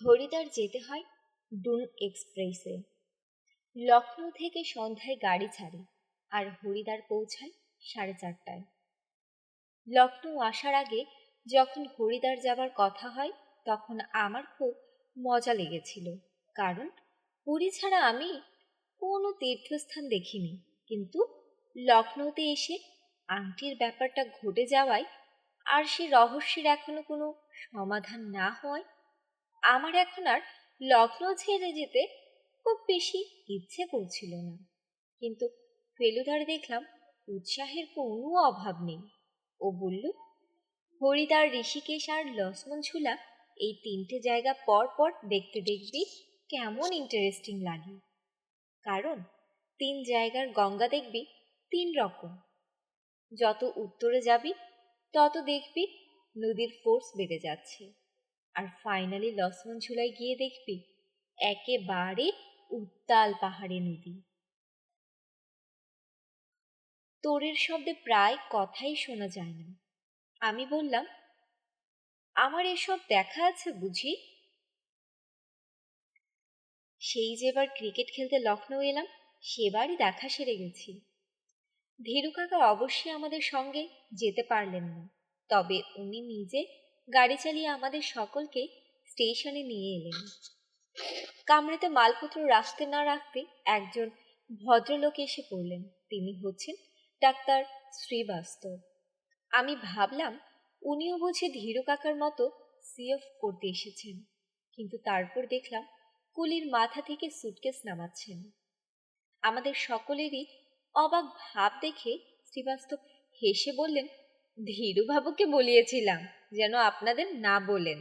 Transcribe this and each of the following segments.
হরিদ্বার যেতে হয় ডুন এক্সপ্রেসে। লখনৌ থেকে সন্ধ্যায় গাড়ি ছাড়ে আর হরিদ্বার পৌঁছায় সাড়ে চারটায়। লখনৌ আসার আগে যখন হরিদ্বার যাবার কথা হয়, তখন আমার খুব মজা লেগেছিল। কারণ পুরী ছাড়া আমি কোনো তীর্থস্থান দেখিনি। কিন্তু লখনৌতে এসে আংটির ব্যাপারটা ঘটে যাওয়ায় আর সে রহস্যের এখনও কোনো সমাধান না হওয়ায় আমার এখন আর লখনৌ ছেড়ে যেতে খুব বেশি ইচ্ছে করছিল না। কিন্তু ফেলুদার দেখলাম উৎসাহের কোনো অভাব নেই। ও বলল হরিদ্বার ঋষিকেশ আর লক্ষ্মণ ঝুলা এই তিনটে জায়গা পর পর দেখতে দেখবি কেমন ইন্টারেস্টিং লাগে। কারণ তিন জায়গার গঙ্গা দেখবি তিন রকম। যত উত্তরে যাবি, তত দেখবি নদীর ফোর্স বেড়ে যাচ্ছে। আর ফাইনালি লক্ষ্মণ ঝুলায় গিয়ে দেখবি, একেবারে উত্তাল পাহাড়ে নদী। তোরের শব্দে প্রায় কথাই শোনা যায় না। আমি বললাম, আমার এসব দেখা আছে বুঝি? সেই যেবার ক্রিকেট খেলতে লখনৌ এলাম, সেবারই দেখা সেরে গেছি। ধীরু কাকা অবশ্যই আমাদের সঙ্গে যেতে পারলেন না, তবে উনি নিজে গাড়ি চালিয়ে আমাদের সকলকে স্টেশনে নিয়ে এলেন। কামড়েতে মালপত্র রাখতে না রাখতে একজন ভদ্রলোক এসে পড়লেন। তিনি হচ্ছেন ডাক্তার শ্রীবাস্তব। আমি ভাবলাম, উনিও বুঝে ধীরু কাকার মতো সিএফ করতে এসেছেন। কিন্তু তারপর দেখলাম, কুলির মাথা থেকে সুটকেস নামাচ্ছেন। আমাদের সকলেরই অবাক ভাব দেখে শ্রীবাস্তব হেসে বললেন, ধীরুবাবুকে বলিয়েছিলাম। যেন আপনাদের না বলেন।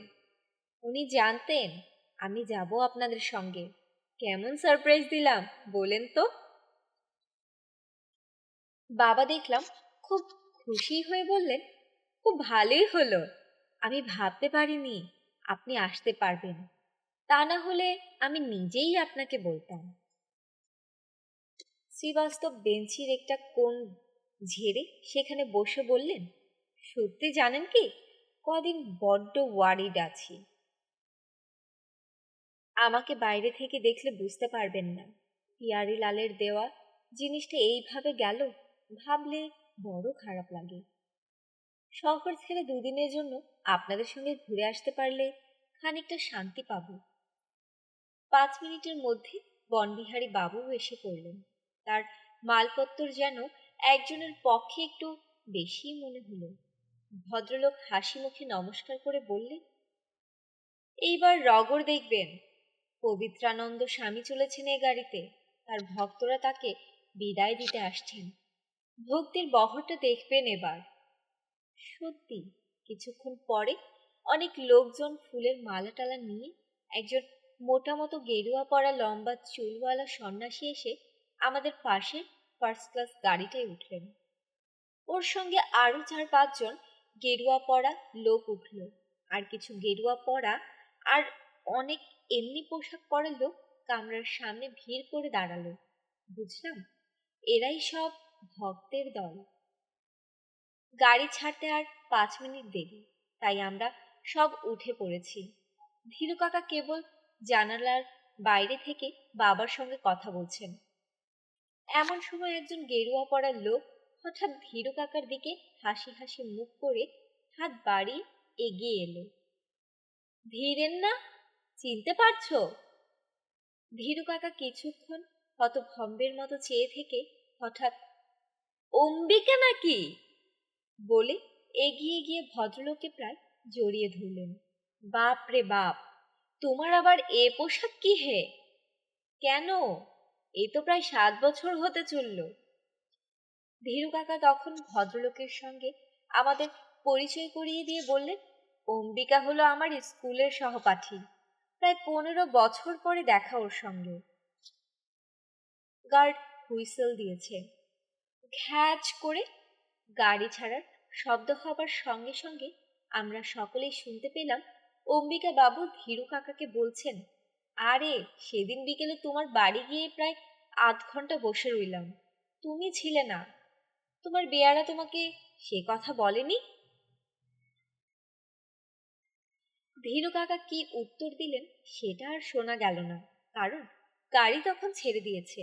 উনি জানতেন আমি যাব আপনাদের সঙ্গে। কেমন সারপ্রাইজ দিলাম, বলেন তো। বাবা দেখলাম খুব খুশি হয়ে বললেন, খুব ভালোই হলো। আমি ভাবতে পারিনি আপনি আসতে পারবেন। তা না হলে আমি নিজেই আপনাকে বলতাম। শ্রীবাস্তব বেঞ্চির একটা কোন ঝেড়ে সেখানে বসে বললেন, সত্যি জানেন কি? কদিন বড্ড ওয়ারিড আছি। আমাকে বাইরে থেকে দেখলে বুঝতে পারবেন না। পিয়ারি লালের দেওয়া জিনিসটা এইভাবে গেল, ভাবলে বড় খারাপ লাগে। শহর ছেড়ে দুদিনের জন্য আপনাদের সঙ্গে ঘুরে আসতে পারলে খানিকটা শান্তি পাব। পাঁচ মিনিটের মধ্যে বনবিহারী বাবু এসে পড়লেন। তার মালপত্তর যেন একজনের পক্ষে একটু বেশি মনে হলো। ভদ্রলোক হাসি মুখে নমস্কার করে বললেন, এইবার রগর দেখবেন। পবিত্রানন্দ স্বামী চলেছেন এ গাড়িতে। তার ভক্তরা তাকে বিদায় দিতে আসছেন। ভক্তির বহরটা দেখবেন এবার। সত্যি, কিছুক্ষণ পরে অনেক লোকজন ফুলের মালা টালা নিয়ে একজন মোটামতো গেরুয়া পরা লম্বা চুলওয়ালা সন্ন্যাসী এসে আমাদের পাশে ফার্স্ট ক্লাস গাড়িটায় উঠলেন। ওর সঙ্গে আরও চার পাঁচজন গেরুয়া পরা লোক উঠল। আর কিছু গেরুয়া পরা আর অনেক এমনি পোশাক পরা লোক কামরার সামনে ভিড় করে দাঁড়াল। বুঝলাম, এরাই সব ভক্তের দল। গাড়ি ছাড়তে আর পাঁচ মিনিট দেরি, তাই আমরা সব উঠে পড়েছি। ধীরু কাকা কেবল জানালার বাইরে থেকে বাবার সঙ্গে কথা বলছেন। এমন সময় একজন গেরুয়া পড়ার লোক হঠাৎ ধীরু কাকার দিকে হাসি হাসি মুখ করে হাত বাড়িয়ে এগিয়ে এলো। ধীরেন না চিনতে পারছ? ধীরু কাকা কিছুক্ষণ হতভম্বের মতো চেয়ে থেকে হঠাৎ, অম্বিকা নাকি? বলে এগিয়ে গিয়ে ভদ্রলোকে প্রায় জড়িয়ে ধরলেন। বাপ রে বাপ, তোমার আবার এ পোশাক কি হে কেন? এ তো প্রায় সাত বছর হতে চলল। ধীরু কাকা তখন ভদ্রলোকের সঙ্গে আমাদের পরিচয় করিয়ে দিয়ে বললেন, অম্বিকা হলো আমার স্কুলের সহপাঠী। প্রায় পনেরো বছর পরে দেখা ওর সঙ্গে। গার্ড হুইসেল দিয়েছে। ঘ্যাচ করে গাড়ি ছাড়ার শব্দ হবার সঙ্গে সঙ্গে আমরা সকলেই শুনতে পেলাম, অম্বিকা বাবু ধীরু কাকাকে বলছেন, আরে, সেদিন বিকেলে তোমার বাড়ি গিয়ে প্রায় আধ ঘণ্টা বসে রইলাম। তুমি ছিলে না। তোমার বেয়ারা তোমাকে সে কথা বলেনি? ধীরু কাকা কি উত্তর দিলেন সেটা আর শোনা গেল না, কারণ গাড়ি তখন ছেড়ে দিয়েছে।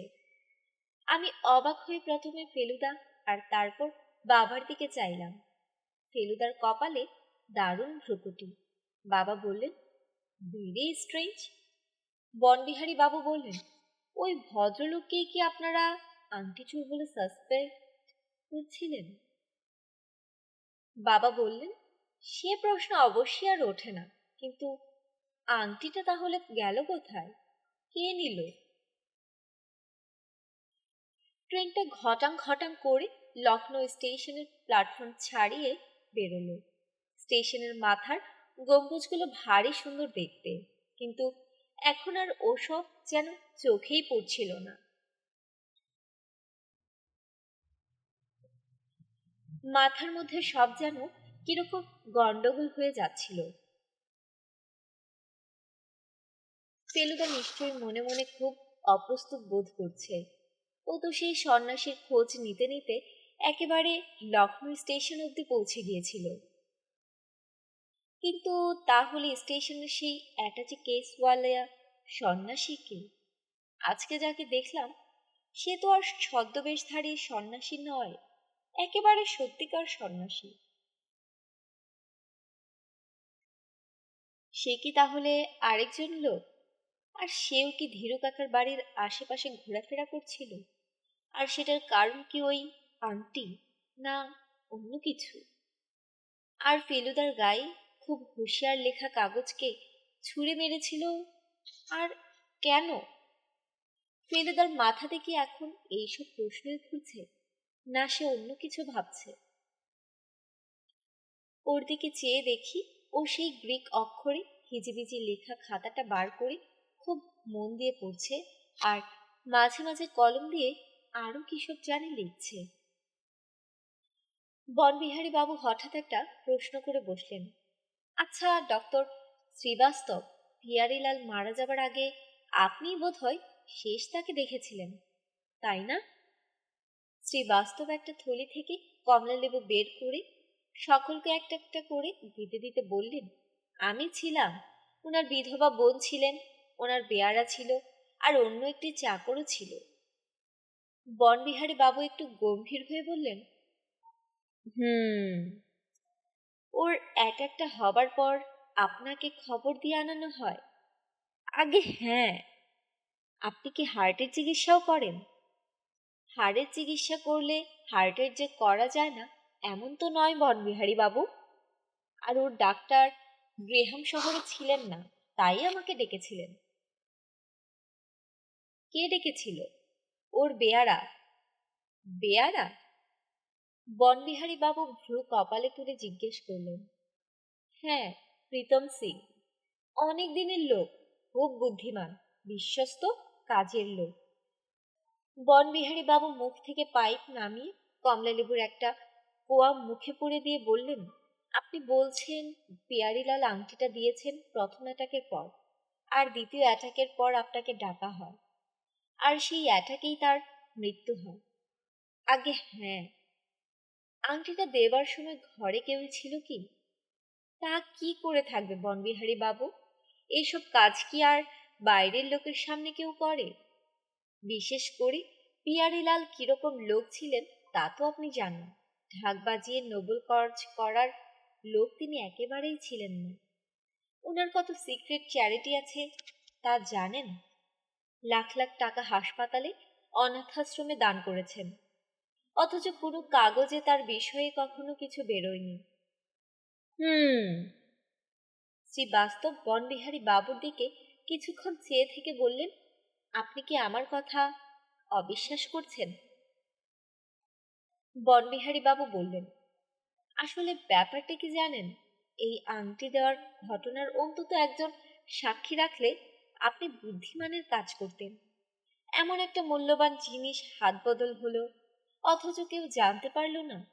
আমি অবাক হয়ে প্রথমে ফেলুদা আর তারপর বাবার দিকে চাইলাম। ফেলুদার কপালে দারুণ ভ্রুকুটি। বাবা বললেন, ভেরি স্ট্রেঞ্জ। বনবিহারী বাবু বললেন, ওই ভদ্রলোককে কি আপনারা আংটি চোর বলে সাসপেক্ট করছিলেন? বাবা বললেন, সে প্রশ্ন অবশ্যই আর ওঠে না, কিন্তু আংটিটা তাহলে গেল কোথায়? কে নিল? ট্রেনটা ঘটাং ঘটাং করে লখনৌ স্টেশনের প্ল্যাটফর্ম ছাড়িয়ে বেরোলো। স্টেশনের মাথার গম্বুজগুলো ভারী সুন্দর দেখতে, কিন্তু এখন আর ওসব যেন চোখেই পড়ছিল না। মাথার মধ্যে সব যেন কীরকম গন্ডগোল হয়ে যাচ্ছিল। ফেলুদা নিশ্চয়ই মনে মনে খুব অপ্রস্তুত বোধ করছে। ও তো সেই সন্ন্যাসীর খোঁজ নিতে নিতে একেবারে লখনৌ স্টেশন অবধি পৌঁছে গিয়েছিল। কিন্তু তাহলে স্টেশনের সেই অ্যাটাচি কেসওয়ালা সন্ন্যাসী কে? আজকে যাকে দেখলাম, সে তো আর ছদ্মবেশধারী সন্ন্যাসী নয়। একেবারে সত্যিকার সন্ন্যাসী। সে কি তাহলে আরেকজন লোক? আর সেও কি ধীরু কাকার বাড়ির আশেপাশে ঘোরাফেরা করছিল? আর সেটার কারণ কি ওই আংটি না অন্য কিছু? আর ফেলুদার গায়ে খুব হুঁশিয়ার লেখা কাগজকে ছুঁড়ে মেরেছিল? আর কেন? ফেলুদার মাথাতে কি এখন এইসব প্রশ্নই খুলছে? না, সে অন্য কিছু ভাবছে। ওর দিকে চেয়ে দেখি ও সেই গ্রিক অক্ষরে হিজিবিজি লেখা খাতাটা বার করে খুব মন দিয়ে পড়ছে আর মাঝে মাঝে কলম দিয়ে আরও কিসব জানে লিখছে। বনবিহারী বাবু হঠাৎ একটা প্রশ্ন করে বসলেন আচ্ছা ডক্টর শ্রীবাস্তব, পিয়ারিলাল মারা যাবার আগে আপনি বোধ হয় শেষ তাকে দেখেছিলেন, তাই না? শ্রীবাস্তব একটা থলি থেকে কমলা লেবু বের করে সকলকে একটা একটা করে দিতে দিতে বললেন, আমি ছিলাম। ওনার বিধবা বোন ছিলেন, ওনার বেয়ারা ছিল, আর অন্য একটি চাকরও ছিল। বনবিহারী বাবু একটু গম্ভীর হয়ে বললেন, হুম, ওর এক একটা হবার পর আপনাকে খবর দিয়ে আনানো হয়? আগে হ্যাঁ। আপনি কি হার্টের চিকিৎসাও করেন? হাড়ের চিকিৎসা করলে হার্টের যে করা যায় না, এমন তো নয় বনবিহারী বাবু। আর ওর ডাক্তার গ্রেহাম শহরে ছিলেন না, তাই আমাকে ডেকেছিলেন। কে ডেকেছিল? ওর বেয়ারা। বেয়ারা? বনবিহারী বাবু ভ্রু কপালে তুলে জিজ্ঞেস করলেন। হ্যাঁ প্রীতম সিং। অনেক দিনের লোক, খুব বুদ্ধিমান, বিশ্বস্ত, কাজের লোক। বনবিহারী বাবু মুখ থেকে পাইপ নামিয়ে কমলালেবুর একটা কোয়া মুখে পড়ে দিয়ে বললেন, আপনি বলছেন পিয়ারিলাল আংটিটা দিয়েছেন প্রথম অ্যাটাকের পর, আর দ্বিতীয় অ্যাটাকের পর আপনাকে ডাকা হয়। আর সেই অ্যাটাকেই তার মৃত্যু হয়। আগে হ্যাঁ আংটিটা দেবার সময় ঘরে কেউ ছিল কি? তা কি করে থাকবে বনবিহারী বাবু? এইসব কাজ কি আর বাইরের লোকের সামনে কেউ করে? বিশেষ করে পিয়ারিলাল কীরকম লোক ছিলেন, তা তো আপনি জানেন। ঢাক বাজিয়ে নোবেল কাজ করার লোক তিনি একেবারেই ছিলেন না। ওনার কত সিক্রেট চ্যারিটি আছে, তা জানেন? লাখ লাখ টাকা হাসপাতালে অনাথাশ্রমে দান করেছেন। অথচ কোনো কাগজে তার বিষয়ে কখনো কিছু বেরোয়নি। হুম। শ্রী বাস্তব বনবিহারী বাবুর দিকে কিছুক্ষণ চেয়ে থেকে বললেন আপনি কি আমার কথা অবিশ্বাস করছেন? বনবিহারী বাবু বললেন, আসলে ব্যাপারটা কি জানেন? এই আংটি দেওয়ার ঘটনার অন্তত একজন সাক্ষী রাখলে আপনি বুদ্ধিমানের কাজ করতেন। এমন একটা মূল্যবান জিনিস হাত বদল হলো, অথচ কেউ জানতে পারল না।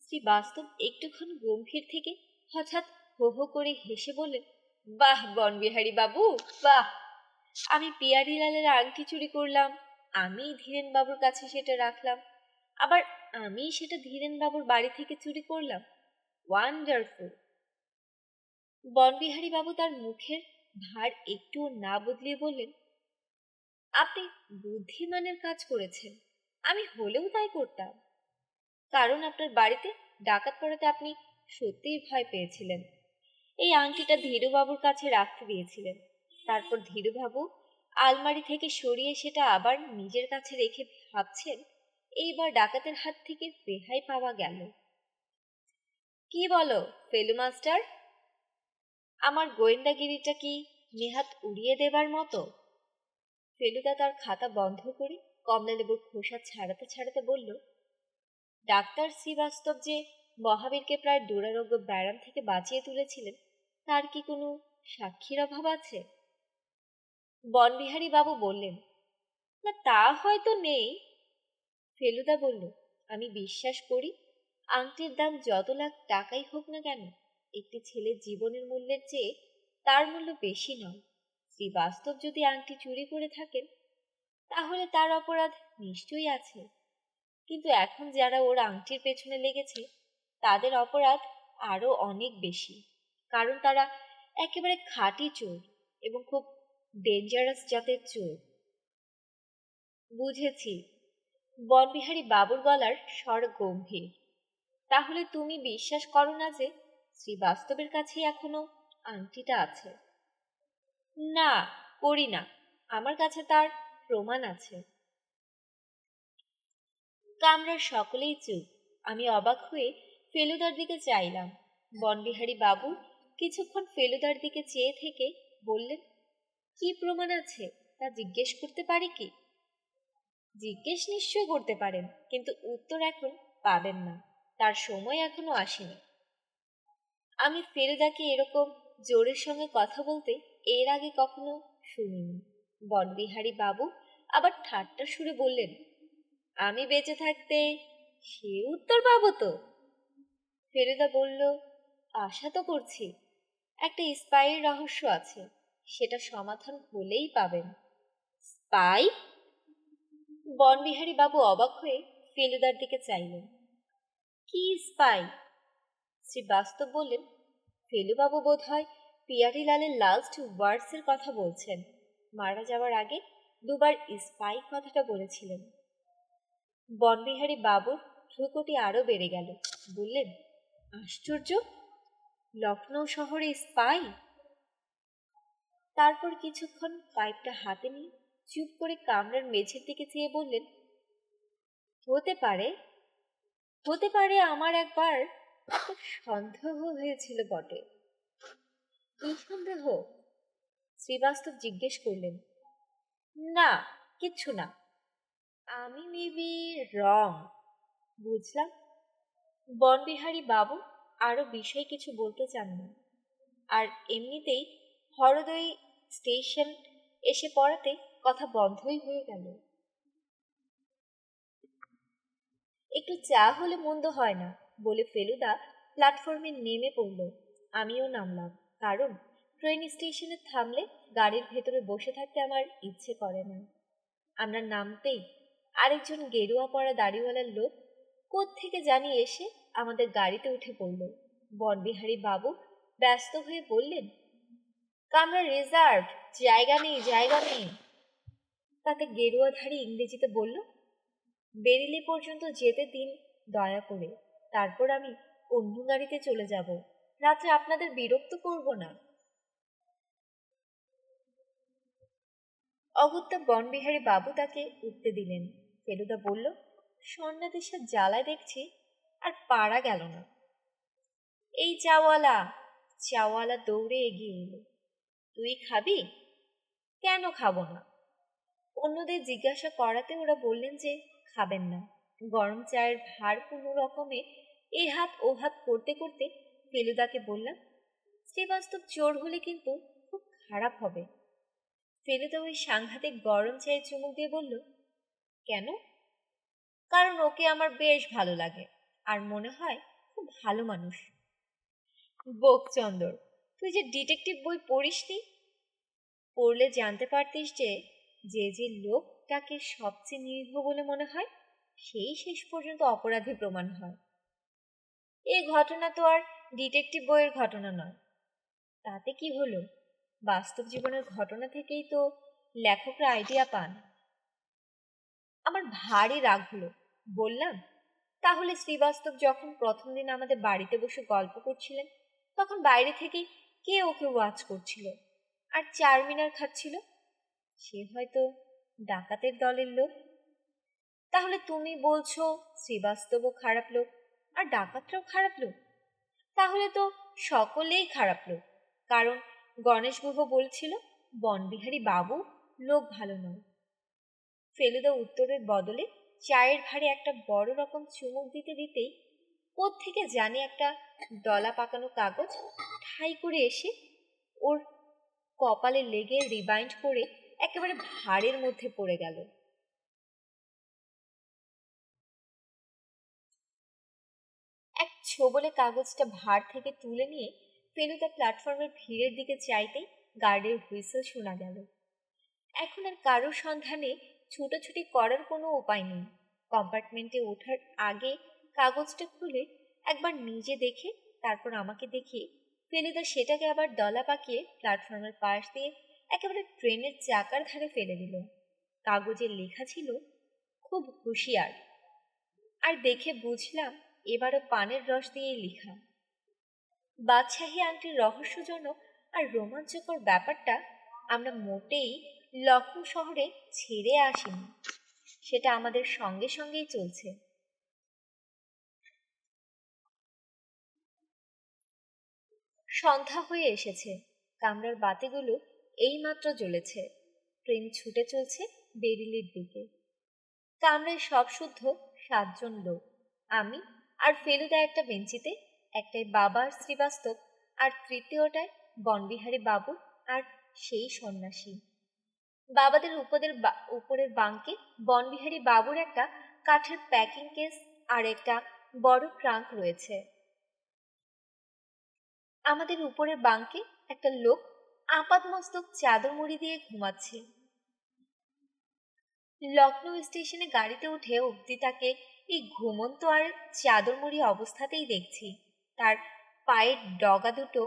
শ্রী বাস্তব একটুক্ষণ গম্ভীর থেকে হঠাৎ হো হো করে হেসে বললেন, বাহ বনবিহারী বাবু, বাহ! আমি পিয়ারিলালের আংটি চুরি করলাম আমি ধীরেন বাবুর কাছে সেটা রাখলাম, আবার আমি সেটা ধীরেন বাবুর বাড়ি থেকে চুরি করলাম। ওয়ান্ডারফুল বনবিহারী বাবু তার মুখের ভার একটু না বদলিয়ে বললেন, আপনি বুদ্ধিমানের কাজ করেছেন, আমি হলেও তাই করতাম। কারণ আপনার বাড়িতে ডাকাত পড়াতে আপনি সত্যিই ভয় পেয়েছিলেন। এই আংটিটা ধীরুবাবুর কাছে রাখতে দিয়েছিলেন। তারপর ধীরুবাবু আলমারি থেকে সরিয়ে সেটা আবার নিজের কাছে রেখে ভাবছেন, এইবার ডাকাতের হাত থেকে রেহাই পাওয়া গেল। কি বলো, ফেলু মাস্টার? আমার গোয়েন্দাগিরিটা কি নেহাত উড়িয়ে দেবার মতো? ফেলুদা তার খাতা বন্ধ করে কমলালেবুর খোসা ছাড়াতে ছাড়াতে বলল, ডাক্তার শ্রীবাস্তব যে মহাবীরকে প্রায় দুরারোগ্য ব্যায়াম থেকে বাঁচিয়ে তুলেছিলেন, তার কি কোনো সাক্ষীর অভাব আছে? বনবিহারী বাবু বললেন, না, তা হয়তো নেই। ফেলুদা বলল, আমি বিশ্বাস করি, আংটির দাম যত লাখ টাকাই হোক না কেন, একটি ছেলের জীবনের মূল্যের চেয়ে তার মূল্য বেশি নয়। শ্রীবাস্তব যদি আংটি চুরি করে থাকেন, তাহলে তার অপরাধ নিশ্চয়ই আছে। কিন্তু এখন যারা ওর আংটির পেছনে লেগেছে, তাদের অপরাধ আরও অনেক বেশি। কারণ তারা একেবারে খাঁটি চোর এবং খুব ডেঞ্জারাস জাতের চোর বুঝেছি। বনবিহারী বাবুর গলার স্বর গম্ভীর। তাহলে তুমি বিশ্বাস করো না যে শ্রীবাস্তবের কাছে এখনও আংটিটা আছে? না, করি না। আমার কাছে তার প্রমাণ আছে। কামরার সকলেই চুপ। আমি অবাক হয়ে ফেলুদার দিকে চাইলাম। বনবিহারী বাবু কিছুক্ষণ ফেলুদার দিকে চেয়ে থেকে বললেন কি প্রমাণ আছে তা জিজ্ঞেস করতে পারি কি? জিজ্ঞেস নিশ্চয় করতে পারেন, কিন্তু উত্তর এখন পাবেন না। তার সময় এখনও আসেনি। আমি ফেলুদাকে এরকম জোরের সঙ্গে কথা বলতে এর আগে কখনো শুনিনি। বনবিহারী বাবু আবার ঠাট্টা সুরে বললেন, আমি বেঁচে থাকতে সে উত্তর পাবো তো? ফেলুদা বলল, আশা তো করছি। একটা স্পাইয়ের রহস্য আছে। সেটা সমাধান হলেই পাবেন। স্পাই? বনবিহারী বাবু অবাক হয়ে ফেলুদার দিকে চাইলেন। কি স্পাই? শ্রী বাস্তব বললেন, ফেলুবাবু বোধ হয় পিয়ারিলালের লাস্ট ওয়ার্ডসের কথা বলছেন। মারা যাওয়ার আগে দুবার স্পাই কথাটা বলেছিলেন। বনবিহারী বাবুর ভ্রুকটি আরও বেড়ে গেল। বললেন, আশ্চর্য! লখনৌ শহরে স্পাই? তারপর কিছুক্ষণ পাইপটা হাতে নিয়ে চুপ করে কামরার মেঝের দিকে চেয়ে বললেন, হতে পারে হতে পারে আমার একবার সন্দেহ হয়েছিল বটে। কি সন্দেহ? শ্রীবাস্তব জিজ্ঞেস করলেন, না, কিচ্ছু না। আমি মেবি রং, বুঝলাম। বনবিহারী বাবু আরও বিষয় কিছু বলতে চান না। আর এমনিতেই হরদই স্টেশন এসে পড়াতে কথা বন্ধই হয়ে গেল। একটু চা হলে মন্দ হয় না, বলে ফেলুদা প্ল্যাটফর্মে নেমে পড়ল। আমিও নামলাম, কারণ ট্রেন স্টেশনে থামলে গাড়ির ভেতরে বসে থাকতে আমার ইচ্ছে করে না। আমরা নামতেই আরেকজন গেরুয়া পরা দাড়িওয়ালার লোক থেকে জানি এসে আমাদের গাড়িতে উঠে পড়ল। বনবিহারী বাবু ব্যস্ত হয়ে বললেন কামরা রিজার্ভ জায়গা নেই জায়গা নেই। তাতে গেরুয়াধারী ইংরেজিতে বলল, বেরিলি পর্যন্ত যেতে দিন, দয়া করে। তারপর আমি অন্য গাড়িতে চলে যাব। রাত্রে আপনাদের বিরক্ত করব না। অগত্যা বনবিহারী বাবু তাকে উঠতে দিলেন। ফেলুদা বলল স্বর্ণাদেশের জ্বালায় দেখছি, আর পারা গেল না। এই চাওয়ালা! চাওয়ালা দৌড়ে এগিয়ে এলো। তুই খাবি? কেন খাব না? অন্যদের জিজ্ঞাসা করাতে ওরা বললেন যে, খাবেন না। গরম চায়ের ভার কোনো রকমে এ হাত ও হাত করতে করতে ফেলুদাকে বললাম, শ্রীবাস্তব চোর হলে কিন্তু খুব খারাপ হবে। ফেলুদা ওই সাংঘাতিক গরম চায়ে চুমুক দিয়ে বলল, কেন? কারণ ওকে আমার বেশ ভালো লাগে, আর মনে হয় খুব ভালো মানুষ। বোকচন্দর তুই যে ডিটেকটিভ বই পড়িসনি? পড়লে জানতে পারতিস যে যে যে লোক তাকে সবচেয়ে নির্ভ বলে মনে হয়, সেই শেষ পর্যন্ত অপরাধী প্রমাণ হয়। এই ঘটনা তো আর ডিটেকটিভ বইয়ের ঘটনা নয়। তাতে কি হলো? বাস্তব জীবনের ঘটনা থেকেই তো লেখকরা আইডিয়া পান। আমার ভারী রাগ হলো। বললাম, তাহলে শ্রীবাস্তব যখন প্রথম দিন আমাদের বাড়িতে বসে গল্প করছিলেন, তখন বাইরে থেকেই কে ওকে ওয়াচ করছিল? আর চারমিনার খাচ্ছিল? সে হয়তো ডাকাতের দলের লোক। তাহলে তুমি বলছো শ্রীবাস্তবও খারাপ লোক, আর ডাকাতরাও খারাপ লোক? তাহলে তো সকলেই খারাপ লোক। কারণ গণেশ গুহ বলছিল, বনবিহারী বাবু লোক ভালো নয়। ফেলুদা উত্তরের বদলে চায়ের ভারে একটা বড় রকম চুমুক দিতে দিতেই থেকে জানি একটা দলা পাকানো কাগজ ঠাই করে এসে ওর কপালে লেগে রিবাইন্ড করে একেবারে ভাড়ের মধ্যে পড়ে গেল। এক ছোবলে কাগজটা ভার থেকে তুলে নিয়ে ফেলুদা প্ল্যাটফর্মের ভিড়ের দিকে চাইতেই গার্ডের হুইসেল শোনা গেল। এখন আর কারোর সন্ধানে ছুটোছুটি করার কোনো উপায় নেই। কম্পার্টমেন্টে ওঠার আগে কাগজটা খুলে একবার নিজে দেখে, তারপর আমাকে দেখিয়ে ফেলুদা সেটাকে আবার দলা পাকিয়ে প্ল্যাটফর্মের পাশ দিয়ে একেবারে ট্রেনের চাকার ধারে ফেলে দিল। কাগজের লেখা ছিল, খুব হুঁশিয়ার। আর দেখে বুঝলাম এবারও পানের রস দিয়েই লেখা। বাদশাহী আংটির রহস্যজনক আর রোমাঞ্চকর ব্যাপারটা আমরা মোটেই লখনৌ শহরে ছেড়ে আসিনি। সেটা আমাদের সঙ্গে সঙ্গেই চলছে। সন্ধ্যা হয়ে এসেছে। কামরার বাতিগুলো এইমাত্র জ্বলেছে। ট্রেন ছুটে চলছে বেরিলির দিকে। কামরায় সব শুদ্ধ সাতজন লোক। আমি আর ফেলুদা একটা বেঞ্চিতে, একটাই বাবার শ্রীবাস্তব আর তৃতীয়টায় বনবিহারী বাবু আর সেই সন্ন্যাসী। বাবাদের উপদের উপরের বাঙ্কে বনবিহারী বাবুর একটা কাঠের প্যাকিং কেস আর একটা বড় ট্রাঙ্ক রয়েছে। আমাদের উপরের বাঙ্কে একটা লোক আপাত মস্তক চাদর মুড়ি দিয়ে ঘুমাচ্ছে। লখনৌ স্টেশনে গাড়িতে উঠে অবধি তাকে এই ঘুমন্ত আর চাদর মুড়ি অবস্থাতেই দেখছি। তার পায়ের ডগা দুটো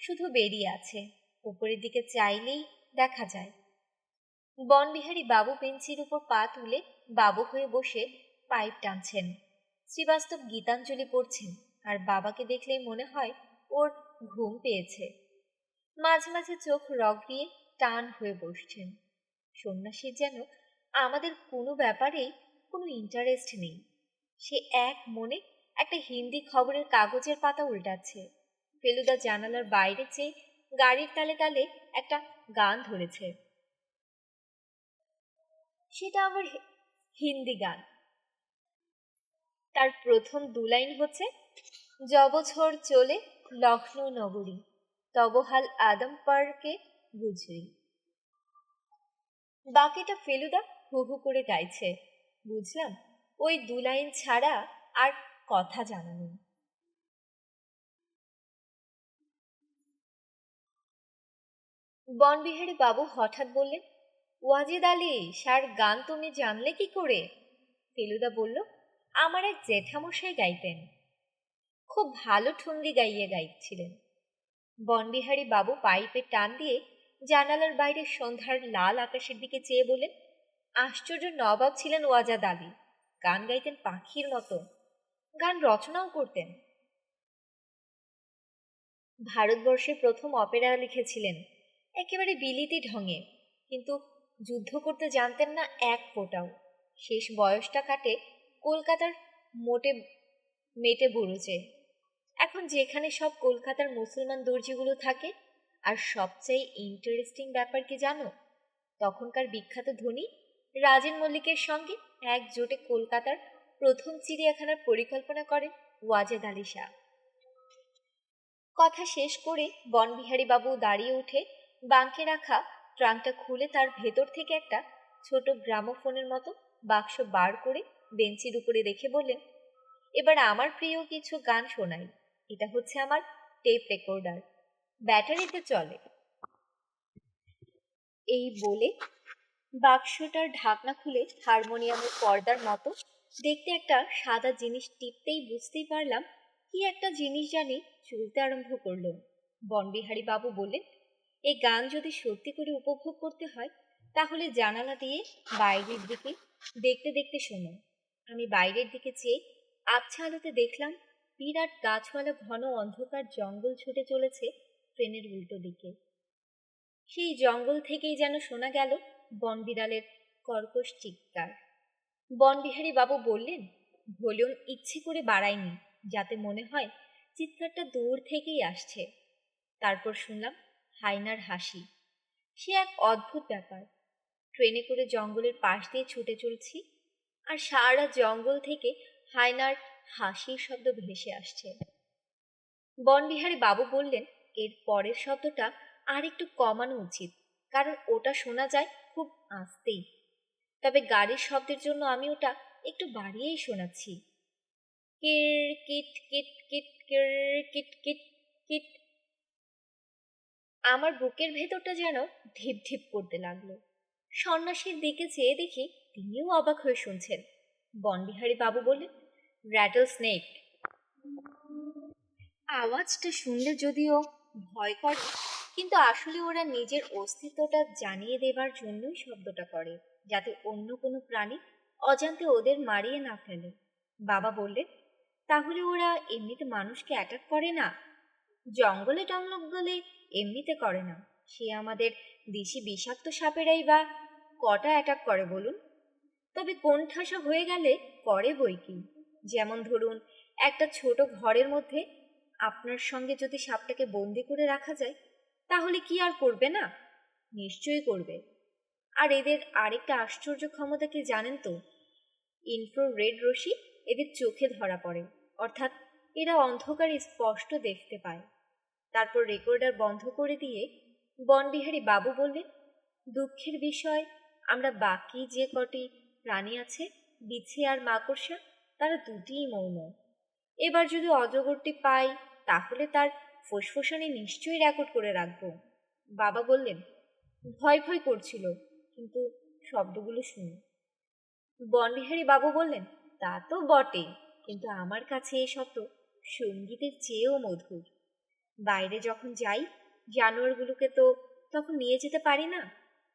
শুধু বেরিয়ে আছে, উপরের দিকে চাইলেই দেখা যায়। বনবিহারী বাবু বেঞ্চির উপর পা তুলে বাবু হয়ে বসে পাইপ টানছেন। শ্রীবাস্তব গীতাঞ্জলি পড়ছেন, আর বাবাকে দেখলেই মনে হয় ওর ঘুম পেয়েছে। মাঝে মাঝে চোখ রগ দিয়ে টান হয়ে বসছেন। সন্ন্যাসী যেন আমাদের কোনো ব্যাপারেই কোনো ইন্টারেস্ট নেই। সে এক মনে একটা হিন্দি খবরের কাগজের পাতা উল্টাচ্ছে। ফেলুদা জানালার বাইরে চেয়ে গাড়ির তালে তালে একটা গান ধরেছে। সেটা আবার হিন্দি গান। তার প্রথম দু লাইন হচ্ছে জবছর চলে লখনৌ নগরী। তবহাল আদম পার্কে বুঝলি। বাকিটা ফেলুদা হু হু করে গাইছে। বুঝলাম, ওই দু লাইন ছাড়া আর কথা জানা নেই। বনবিহারী বাবু হঠাৎ বললেন, ওয়াজিদ আলী, সার গান তুমি জানলে কি করে? ফেলুদা বলল, আমার এক জেঠামশাই গাইতেন। খুব ভালো ঠুন্দি গাইয়ে গাইছিলেন। বনবিহারী বাবু পাইপে টান দিয়ে জানালার বাইরে সন্ধ্যার লাল আকাশের দিকে চেয়ে বলেন আশ্চর্য নবাব ছিলেন ওয়াজাদ আলী। গান গাইতেন পাখির মতো। গান রচনাও করতেন। ভারতবর্ষে প্রথম অপেরা লিখেছিলেন, একেবারে বিলিতি ঢঙে। কিন্তু যুদ্ধ করতে জানতেন না এক ফোটাও। শেষ বয়সটা কাটে কলকাতার মোটে, মেটে বুড়োচে এখন যেখানে সব কলকাতার মুসলমান দর্জিগুলো থাকে, আর সবচেয়ে ইন্টারেস্টিং ব্যাপার কি জানো? তখনকার বিখ্যাত ধনী রাজেন মল্লিকের সঙ্গে একজোটে কলকাতার প্রথম চিড়িয়াখানার পরিকল্পনা করেন ওয়াজেদ আলী শাহ। কথা শেষ করে বনবিহারী বাবু দাঁড়িয়ে উঠে বাঙ্কে রাখা ট্রাঙ্কটা খুলে তার ভেতর থেকে একটা ছোট গ্রামোফোনের মতো বাক্স বার করে বেঞ্চির উপরে রেখে বললেন, এবার আমার প্রিয় কিছু গান শোনাই। এটা হচ্ছে আমার টেপ রেকর্ডার ব্যাটারিতে চলে। এই বলে বাক্সটার ঢাকনা খুলে হারমোনিয়ামের পর্দার মতো দেখতে একটা সাদা জিনিস টিপতেই বুঝতেই পারলাম কি একটা জিনিস জানি চলতে আরম্ভ করল। বনবিহারী বাবু বললেন এই গান যদি সত্যি করে উপভোগ করতে হয়, তাহলে জানালা দিয়ে বাইরের দিকে দেখতে দেখতে শোনো। আমি বাইরের দিকে চেয়ে আবছা আলোতে দেখলাম বিরাট গাছওয়ালা ঘন অন্ধকার জঙ্গল ছুটে চলেছে ট্রেনের উল্টো দিকে। সেই জঙ্গল থেকেই যেন শোনা গেল বনবিড়ালের কর্কশ চিৎকার। বনবিহারী বাবু বললেন ভলিউম ইচ্ছে করে বাড়ায়নি, যাতে মনে হয় চিৎকারটা দূর থেকেই আসছে। তারপর শুনলাম হাইনার হাসি। সে এক অদ্ভুত ব্যাপার। ট্রেনে করে জঙ্গলের পাশ দিয়ে ছুটে চলছি আর সারা জঙ্গল থেকে হায়নার হাসির শব্দ ভেসে আসছে। বনবিহারী বাবু বললেন, এর পরের শব্দটা আর একটু কমানো উচিত, কারণ ওটা শোনা যায় খুব আস্তেই। তবে গাড়ির শব্দের জন্য আমি ওটা একটু বাড়িয়েই শোনাচ্ছি। কির কিট কিট কিট কির কিট কিট কিট। আমার বুকের ভেতরটা যেন ঢিপ ঢিপ করতে লাগল। সন্ন্যাসীর দিকে চেয়ে দেখি তিনিও অবাক হয়ে শুনছেন। বনবিহারী বাবু বললেন র্যাটল স্নেক আওয়াজটা শুনলে যদিও ভয় করে, কিন্তু আসলে ওরা নিজের অস্তিত্বটা জানিয়ে দেবার জন্যই শব্দটা করে, যাতে অন্য কোনো প্রাণী অজান্তে ওদের মারিয়ে না ফেলে। বাবা বললেন, তাহলে ওরা এমনিতে মানুষকে অ্যাটাক করে না? জঙ্গলে টঙ্গলে এমনিতে করে না। সে আমাদের দেশি বিষাক্ত সাপেরাই বা কটা অ্যাটাক করে বলুন? তবে কোণঠাসা হয়ে গেলে করে বই কি? যেমন ধরুন, একটা ছোট ঘরের মধ্যে আপনার সঙ্গে যদি সাপটাকে বন্দি করে রাখা যায়, তাহলে কি আর করবে না? নিশ্চয়ই করবে। আর এদের আরেকটা আশ্চর্য ক্ষমতা কি জানেন তো? ইনফ্রো রেড রশ্মি এদের চোখে ধরা পড়ে। অর্থাৎ এরা অন্ধকারে স্পষ্ট দেখতে পায়। তারপর রেকর্ডার বন্ধ করে দিয়ে বনবিহারী বাবু বললেন, দুঃখের বিষয়, আমরা বাকি যে কটি প্রাণী আছে, বিছে আর মাকড়সা তারা দুটিই মৌন। এবার যদি অজগরটি পাই, তাহলে তার ফুসফুসানি নিশ্চয়ই রেকর্ড করে রাখব। বাবা বললেন, ভয় ভয় করছিল, কিন্তু শব্দগুলো শুনি। বনবিহারী বাবু বললেন, তা তো বটে কিন্তু আমার কাছে এ শব্দ সঙ্গীতের চেয়েও মধুর। বাইরে যখন যাই, জানোয়ারগুলোকে তো তখন নিয়ে যেতে পারি না,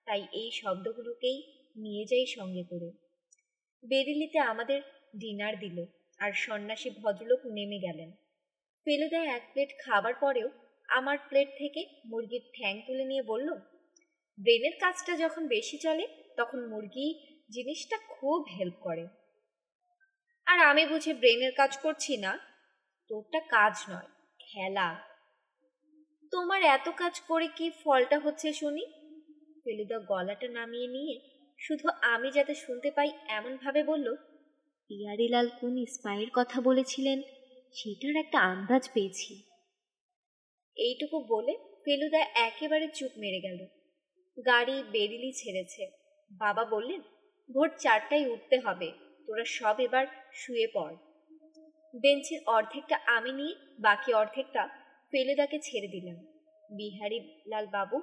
তাই এই শব্দগুলোকেই নিয়ে যাই সঙ্গে করে। বেরিলিতে আমাদের ডিনার দিল আর সন্ন্যাসী ভদ্রলোক নেমে গেলেন। ফেলে দেয় এক প্লেট খাবার পরেও আমার প্লেট থেকে মুরগির ঠ্যাং তুলে নিয়ে বলল, ব্রেনের কাজটা যখন বেশি চলে, তখন মুরগি জিনিসটা খুব হেল্প করে। আর আমি বুঝে ব্রেনের কাজ করছি না, তোরটা কাজ নয়, খেলা। তোমার এত কাজ করে কি ফলটা হচ্ছে শুনি? ফেলুদা গলাটা নামিয়ে নিয়ে শুধু আমি যাতে শুনতে পাই এমনভাবে বলল পিয়ারিলাল কোন স্পাইয়ের কথা বলেছিলেন, সেটার একটা আন্দাজ পেয়েছি। এইটুকু বলে ফেলুদা একেবারে চুপ মেরে গেল। গাড়ি বেরিলি ছেড়েছে। বাবা বললেন, ভোর চারটায় উঠতে হবে, তোরা সব এবার শুয়ে পড়। বেঞ্চের অর্ধেকটা আমি নিয়ে বাকি অর্ধেকটা ফেলুদাকে ছেড়ে দিলাম। বিহারী লাল বাবু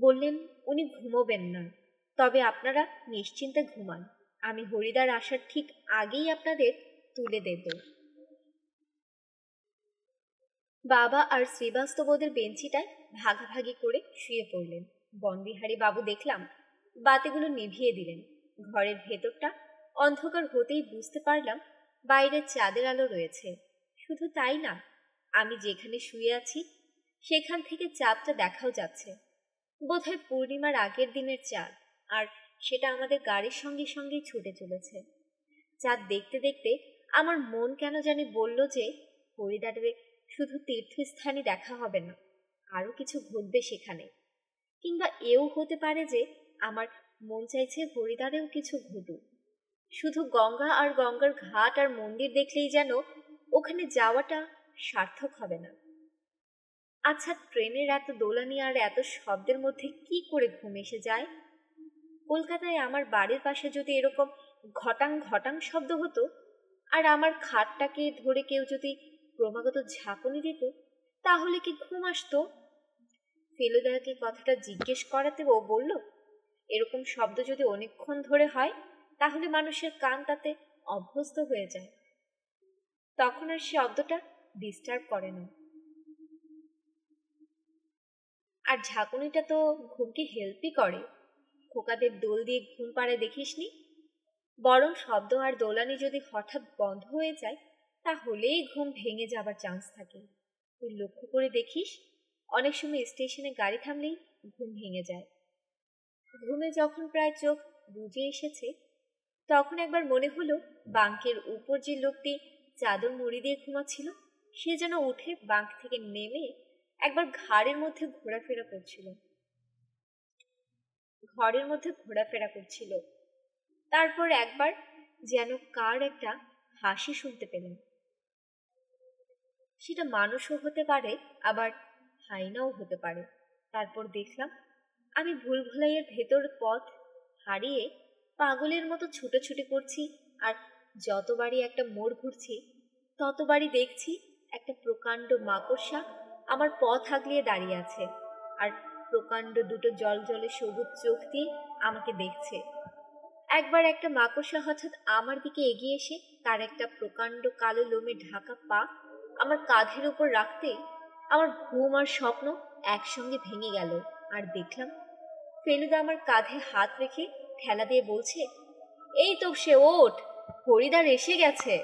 বললেন, উনি ঘুমোবেন না, তবে আপনারা নিশ্চিন্তে ঘুমান। আমি হরিদার আসার ঠিক আগেই আপনাদের তুলে দেব। বাবা আর শ্রীবাস্তবদের বেঞ্চিটায় ভাগাভাগি করে শুয়ে পড়লেন। বনবিহারী বাবু দেখলাম বাতিগুলো নিভিয়ে দিলেন। ঘরের ভেতরটা অন্ধকার হতেই বুঝতে পারলাম বাইরে চাঁদের আলো রয়েছে। শুধু তাই না, আমি যেখানে শুয়ে আছি, সেখান থেকে চাঁদটা দেখাও যাচ্ছে। বোধহয় পূর্ণিমার আগের দিনের চাঁদ, আর সেটা আমাদের গাড়ির সঙ্গে সঙ্গেই ছুটে চলেছে। যা দেখতে দেখতে আমার মন কেন জানি বলল যে, হরিদারে, শুধু তীর্থস্থানই দেখা হবে না, আরও কিছু ঘটবে সেখানে। কিংবা এও হতে পারে যে, আমার মন চাইছে হরিদারেও কিছু ঘটুক। শুধু গঙ্গা আর গঙ্গার ঘাট আর মন্দির দেখলেই যেন ওখানে যাওয়াটা সার্থক হবে না। আচ্ছা ট্রেনের এত দোলানি আর এত শব্দের মধ্যে কি করে ঘুম এসে যায়? কলকাতায় আমার বাড়ির পাশে যদি এরকম ঘটাং ঘটাং শব্দ হতো, আর আমার খাটটাকে ধরে কেউ যদি ক্রমাগত ঝাঁকুনি দিত, তাহলে কি ঘুম আসতো? ফেলুদাকে কথাটা জিজ্ঞেস করাতে ও বলল, এরকম শব্দ যদি অনেকক্ষণ ধরে হয়, তাহলে মানুষের কান তাতে অভ্যস্ত হয়ে যায়। তখন আর সে শব্দটা ডিস্টার্ব করে না। আর ঝাঁকুনিটা তো ঘুমকে হেল্পই করে। খোকাদের দোল দিয়ে ঘুম পাড়ে দেখিসনি? বরং শব্দ আর দোলানি যদি হঠাৎ বন্ধ হয়ে যায়, তাহলেই ঘুম ভেঙে যাবার চান্স থাকে। তুই লক্ষ্য করে দেখিস, অনেক সময় স্টেশনে গাড়ি থামলেই ঘুম ভেঙে যায়। ঘুমে যখন প্রায় চোখ বুঝে এসেছে, তখন একবার মনে হলো বাঙ্কের উপর যে লোকটি চাদর মুড়ি দিয়ে ঘুমাচ্ছিল, সে যেন উঠে বাঙ্ক থেকে নেমে একবার ঘাড়ের মধ্যে ঘোরাফেরা করছিল। ঘরের মধ্যে ঘোরাফেরা করছিল। তারপর একবার যেন কার একটা হাসি শুনতে পেলাম। সেটা মানুষও হতে পারে, আবার হাইনাও হতে পারে। তারপর দেখলাম, আমি ভুল ভুলাইয়ের ভেতর পথ হারিয়ে পাগলের মতো ছুটোছুটি করছি আর যতবারই একটা মোড় ঘুরছি, ততবারই দেখছি একটা প্রকাণ্ড মাকড়সা আমার পথ আগলিয়ে দাঁড়িয়ে আছে। আর প্রকাণ্ড দুটো জল জলে সবুজ চোখ দিয়ে আমাকে দেখছে। একবার একটা মাকড়সা হঠাৎ আমার দিকে এগিয়ে এসে তার একটা প্রকাণ্ড কালো লোমে ঢাকা পা আমার কাঁধের উপর রাখতে আমার ঘুম আর স্বপ্ন একসঙ্গে ভেঙে গেল আর দেখলাম ফেলুদা আমার কাঁধে হাত রেখে ঠেলা দিয়ে বলছে, এই তো সে, ওঠ, হরিদার এসে গেছে।